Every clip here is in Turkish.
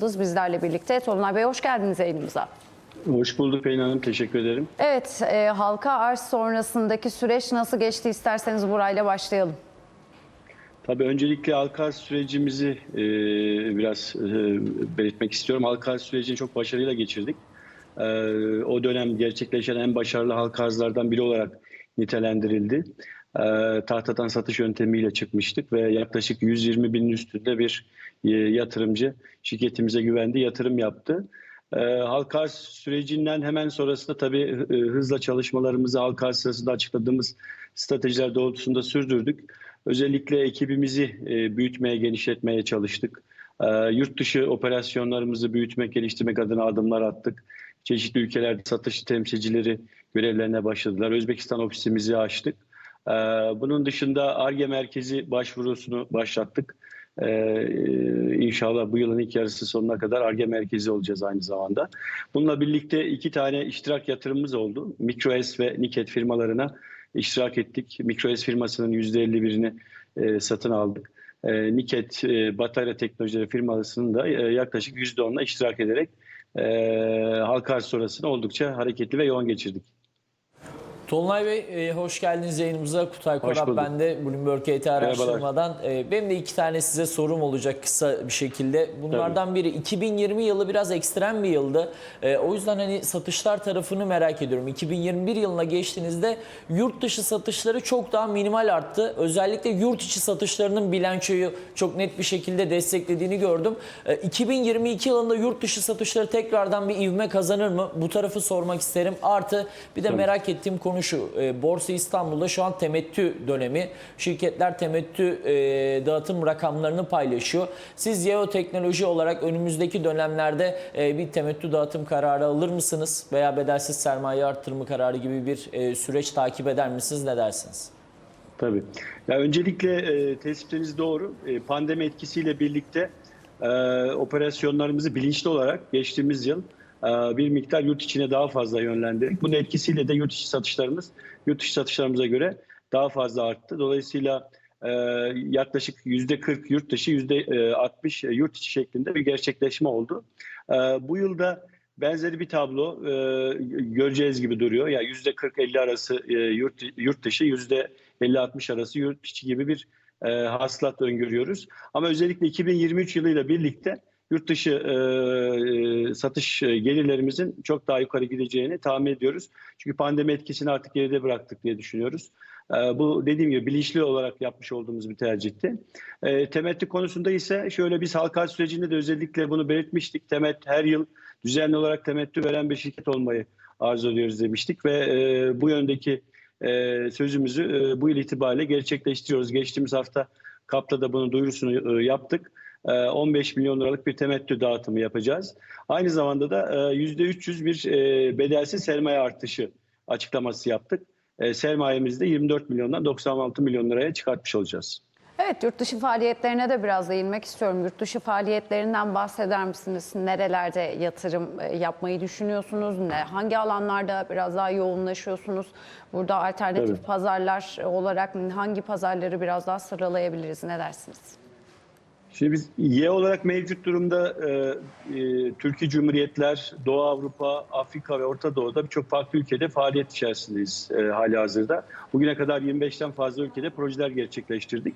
bizlerle birlikte. Tolunay Bey hoş geldiniz yayınımıza. Hoş bulduk Pelin Hanım. Teşekkür ederim. Evet, e, halka arz sonrasındaki süreç nasıl geçti isterseniz burayla başlayalım. Tabii öncelikle halka arz sürecimizi e, biraz e, belirtmek istiyorum. Halka arz sürecini çok başarıyla geçirdik. E, o dönem gerçekleşen en başarılı halka arzlardan biri olarak nitelendirildi. E, tahtadan satış yöntemiyle çıkmıştık ve yaklaşık 120 binin üstünde bir e, yatırımcı şirketimize güvendi, yatırım yaptı. E, halka arz sürecinden hemen sonrasında tabii e, hızla çalışmalarımızı halka sırasında açıkladığımız stratejiler doğrultusunda sürdürdük. Özellikle ekibimizi e, büyütmeye, genişletmeye çalıştık. E, yurt dışı operasyonlarımızı büyütmek, geliştirmek adına adımlar attık. Çeşitli ülkelerde satış temsilcileri görevlerine başladılar. Özbekistan ofisimizi açtık. E, bunun dışında ARGE merkezi başvurusunu başlattık. Ee, inşallah bu yılın ilk yarısı sonuna kadar ARGE merkezi olacağız aynı zamanda. Bununla birlikte iki tane iştirak yatırımımız oldu. MicroS ve Niket firmalarına iştirak ettik. MicroS firmasının %51'ini e, satın aldık. E, Niket e, batarya teknolojileri firmasının da e, yaklaşık %10'la iştirak ederek e, halka arz sonrasını oldukça hareketli ve yoğun geçirdik. Tolunay Bey e, hoş geldiniz yayınımıza. Kutay Hoş Korap bulduk. ben de Bloomberg ET araştırmadan. E, benim de iki tane size sorum olacak kısa bir şekilde. Bunlardan biri 2020 yılı biraz ekstrem bir yıldı. E, o yüzden hani satışlar tarafını merak ediyorum. 2021 yılına geçtiğinizde yurt dışı satışları çok daha minimal arttı. Özellikle yurt içi satışlarının bilançoyu çok net bir şekilde desteklediğini gördüm. E, 2022 yılında yurt dışı satışları tekrardan bir ivme kazanır mı? Bu tarafı sormak isterim. Artı bir de merak ettiğim konu şu. E, Borsa İstanbul'da şu an temettü dönemi. Şirketler temettü e, dağıtım rakamlarını paylaşıyor. Siz Yeo Teknoloji olarak önümüzdeki dönemlerde e, bir temettü dağıtım kararı alır mısınız? Veya bedelsiz sermaye artırımı kararı gibi bir e, süreç takip eder misiniz? Ne dersiniz? Tabii. Ya öncelikle e, tespitiniz doğru. E, pandemi etkisiyle birlikte e, operasyonlarımızı bilinçli olarak geçtiğimiz yıl bir miktar yurt içine daha fazla yönlendirdik. Bunun etkisiyle de yurt içi satışlarımız yurt dışı satışlarımıza göre daha fazla arttı. Dolayısıyla e, yaklaşık yüzde 40 yurt dışı, yüzde 60 yurt içi şeklinde bir gerçekleşme oldu. E, bu yılda benzeri bir tablo e, göreceğiz gibi duruyor. Ya yüzde 40-50 arası e, yurt, yurt dışı, yüzde 50-60 arası yurt içi gibi bir e, hasılat öngörüyoruz. Ama özellikle 2023 yılıyla birlikte yurt dışı e, e, satış e, gelirlerimizin çok daha yukarı gideceğini tahmin ediyoruz. Çünkü pandemi etkisini artık geride bıraktık diye düşünüyoruz. E, bu dediğim gibi bilinçli olarak yapmış olduğumuz bir tercihti. E, temettü konusunda ise şöyle biz halka sürecinde de özellikle bunu belirtmiştik. Temet her yıl düzenli olarak temettü veren bir şirket olmayı arzu ediyoruz demiştik ve e, bu yöndeki e, sözümüzü e, bu yıl itibariyle gerçekleştiriyoruz. Geçtiğimiz hafta KAP'ta da bunun duyurusunu e, yaptık. E, 15 milyon liralık bir temettü dağıtımı yapacağız. Aynı zamanda da e, %300 bir e, bedelsiz sermaye artışı açıklaması yaptık. E, sermayemizi de 24 milyondan 96 milyon liraya çıkartmış olacağız. Evet, yurt dışı faaliyetlerine de biraz değinmek istiyorum. Yurt dışı faaliyetlerinden bahseder misiniz? Nerelerde yatırım e, yapmayı düşünüyorsunuz? Ne, hangi alanlarda biraz daha yoğunlaşıyorsunuz? Burada alternatif Tabii. pazarlar olarak hangi pazarları biraz daha sıralayabiliriz? Ne dersiniz? Şimdi biz Y olarak mevcut durumda e, e, Türkiye Cumhuriyetler, Doğu Avrupa, Afrika ve Orta Doğu'da birçok farklı ülkede faaliyet içerisindeyiz e, hali hazırda. Bugüne kadar 25'ten fazla ülkede projeler gerçekleştirdik.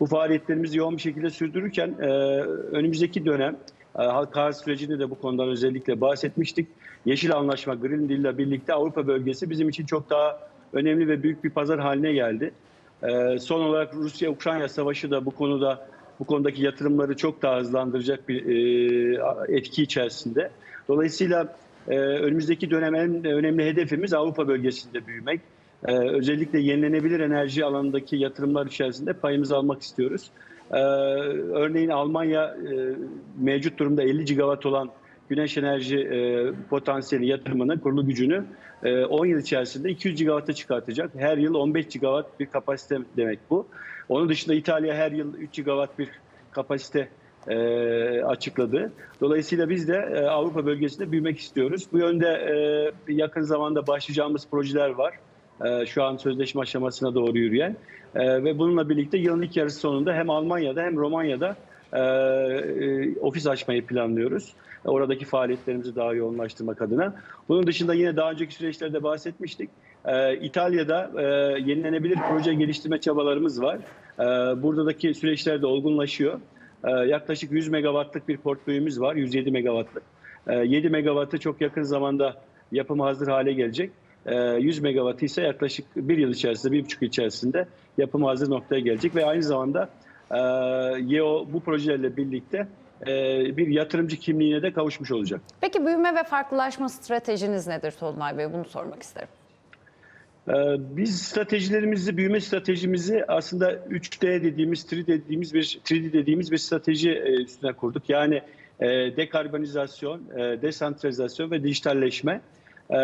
Bu faaliyetlerimizi yoğun bir şekilde sürdürürken e, önümüzdeki dönem e, halka sürecinde de bu konudan özellikle bahsetmiştik. Yeşil Anlaşma, Green Deal ile birlikte Avrupa bölgesi bizim için çok daha önemli ve büyük bir pazar haline geldi. E, son olarak Rusya-Ukrayna savaşı da bu konuda bu konudaki yatırımları çok daha hızlandıracak bir e, etki içerisinde. Dolayısıyla e, önümüzdeki dönem en önemli hedefimiz Avrupa bölgesinde büyümek. E, özellikle yenilenebilir enerji alanındaki yatırımlar içerisinde payımızı almak istiyoruz. E, örneğin Almanya e, mevcut durumda 50 gigawatt olan güneş enerji e, potansiyeli yatırımının kurulu gücünü e, 10 yıl içerisinde 200 gigawatt'a çıkartacak. Her yıl 15 gigawatt bir kapasite demek bu. Onun dışında İtalya her yıl 3 gigawatt bir kapasite e, açıkladı. Dolayısıyla biz de e, Avrupa bölgesinde büyümek istiyoruz. Bu yönde e, yakın zamanda başlayacağımız projeler var. E, şu an sözleşme aşamasına doğru yürüyen. E, ve bununla birlikte yılın ilk yarısı sonunda hem Almanya'da hem Romanya'da e, e, ofis açmayı planlıyoruz. Oradaki faaliyetlerimizi daha yoğunlaştırmak adına. Bunun dışında yine daha önceki süreçlerde bahsetmiştik. E, İtalya'da e, yenilenebilir proje geliştirme çabalarımız var. E, buradaki süreçler de olgunlaşıyor. E, yaklaşık 100 megawattlık bir portföyümüz var, 107 megawattlık. E, 7 megawattı çok yakın zamanda yapımı hazır hale gelecek. E, 100 megawattı ise yaklaşık bir yıl içerisinde, bir buçuk içerisinde yapımı hazır noktaya gelecek ve aynı zamanda YEO bu projelerle birlikte e, bir yatırımcı kimliğine de kavuşmuş olacak. Peki büyüme ve farklılaşma stratejiniz nedir Tolunay Bey? Bunu sormak isterim. Ee, Biz stratejilerimizi, büyüme stratejimizi aslında 3D dediğimiz, 3D dediğimiz bir 3D dediğimiz bir strateji e, üstüne kurduk. Yani e, dekarbonizasyon, desantralizasyon ve dijitalleşme. Ee,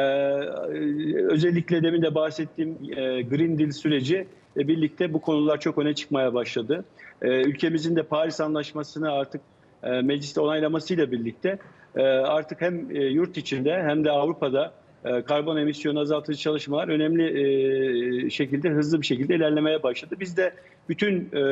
Özellikle demin de bahsettiğim e, Green Deal süreci ile birlikte bu konular çok öne çıkmaya başladı. Ee, Ülkemizin de Paris Anlaşması'nı artık e, mecliste onaylamasıyla birlikte e, artık hem e, yurt içinde hem de Avrupa'da e, karbon emisyonu azaltıcı çalışmalar önemli e, şekilde hızlı bir şekilde ilerlemeye başladı. Biz de bütün e,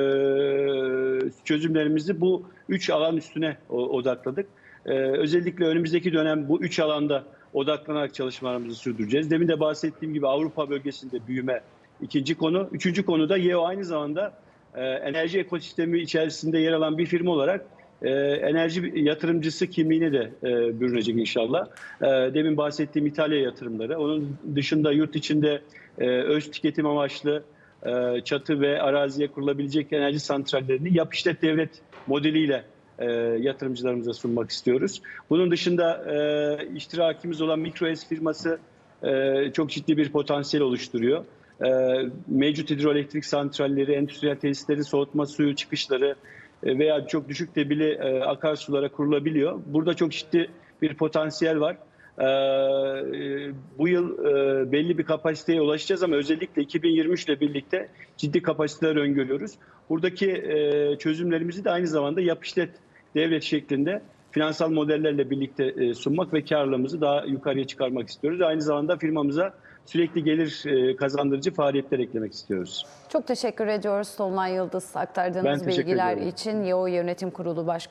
çözümlerimizi bu üç alan üstüne odakladık. E, Özellikle önümüzdeki dönem bu üç alanda odaklanarak çalışmalarımızı sürdüreceğiz. Demin de bahsettiğim gibi Avrupa bölgesinde büyüme ikinci konu. Üçüncü konu da YEO aynı zamanda e, enerji ekosistemi içerisinde yer alan bir firma olarak e, enerji yatırımcısı kimliğine de e, bürünecek inşallah. E, demin bahsettiğim İtalya yatırımları. Onun dışında yurt içinde e, öz tüketim amaçlı e, çatı ve araziye kurulabilecek enerji santrallerini yap işlet devlet modeliyle e, yatırımcılarımıza sunmak istiyoruz. Bunun dışında e, iştirakimiz olan MicroS firması e, çok ciddi bir potansiyel oluşturuyor. E, mevcut hidroelektrik santralleri, endüstriyel tesisleri, soğutma suyu çıkışları e, veya çok düşük debili e, akarsulara kurulabiliyor. Burada çok ciddi bir potansiyel var. E, e, bu yıl e, belli bir kapasiteye ulaşacağız ama özellikle 2023 ile birlikte ciddi kapasiteler öngörüyoruz. Buradaki e, çözümlerimizi de aynı zamanda yap devlet şeklinde finansal modellerle birlikte e, sunmak ve karlılığımızı daha yukarıya çıkarmak istiyoruz. Aynı zamanda firmamıza sürekli gelir e, kazandırıcı faaliyetler eklemek istiyoruz. Çok teşekkür ediyoruz Tolunay Yıldız aktardığınız bilgiler ediyorum. için. YEO Yönetim Kurulu Başkanı